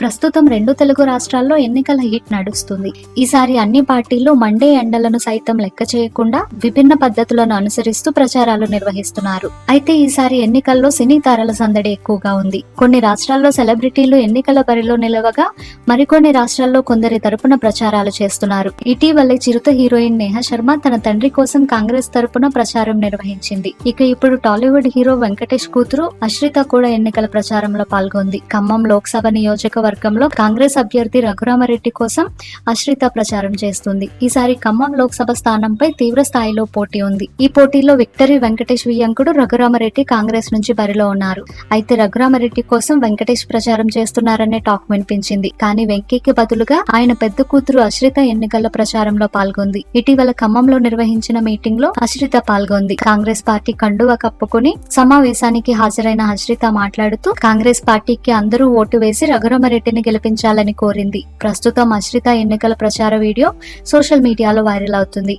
ప్రస్తుతం రెండు తెలుగు రాష్ట్రాల్లో ఎన్నికల హీట్ నడుస్తుంది. ఈసారి అన్ని పార్టీలు మండే ఎండలను సైతం లెక్క చేయకుండా విభిన్న పద్ధతులను అనుసరిస్తూ ప్రచారాలు నిర్వహిస్తున్నారు. అయితే ఈసారి ఎన్నికల్లో సినీ తారల సందడి ఎక్కువగా ఉంది. కొన్ని రాష్ట్రాల్లో సెలబ్రిటీలు ఎన్నికల బరిలో నిలవగా మరికొన్ని రాష్ట్రాల్లో కొందరి తరపున ప్రచారాలు చేస్తున్నారు. ఇటీవలే చిరుత హీరోయిన్ నేహ శర్మ తన తండ్రి కోసం కాంగ్రెస్ తరపున ప్రచారం నిర్వహించింది. ఇక ఇప్పుడు టాలీవుడ్ హీరో వెంకటేష్ కూతురు అశ్రిత కూడా ఎన్నికల ప్రచారంలో పాల్గొంది. ఖమ్మం లోక్సభ నియోజకవర్గంలో కాంగ్రెస్ అభ్యర్థి రఘురామరెడ్డి కోసం అశ్రిత ప్రచారం చేస్తుంది. ఈసారి ఖమ్మం లోక్సభ స్థానంపై తీవ్ర స్థాయిలో పోటీ ఉంది. ఈ పోటీలో విక్టరీ వెంకటేష్ వియ్యంకుడు రఘురామరెడ్డి కాంగ్రెస్ నుంచి బరిలో ఉన్నారు. అయితే రఘురామరెడ్డి కోసం వెంకటేష్ ప్రచారం చేస్తున్నారనే టాక్ వినిపించింది. కానీ వెంకీకి బదులుగా ఆయన పెద్ద కూతురు అశ్రిత ఎన్నికల ప్రచారంలో పాల్గొంది. ఇటీవల ఖమ్మంలో నిర్వహించిన మీటింగ్లో అశ్రిత పాల్గొంది. కాంగ్రెస్ పార్టీ కండువ కప్పుకుని సమావేశానికి హాజరైన అశ్రిత మాట్లాడుతూ కాంగ్రెస్ పార్టీకి అందరూ ఓటు వేసి రఘురామరెడ్డి రెడ్డిని గెలిపించాలని కోరింది. ప్రస్తుతం అశ్రిత ఎన్నికల ప్రచార వీడియో సోషల్ మీడియాలో వైరల్ అవుతుంది.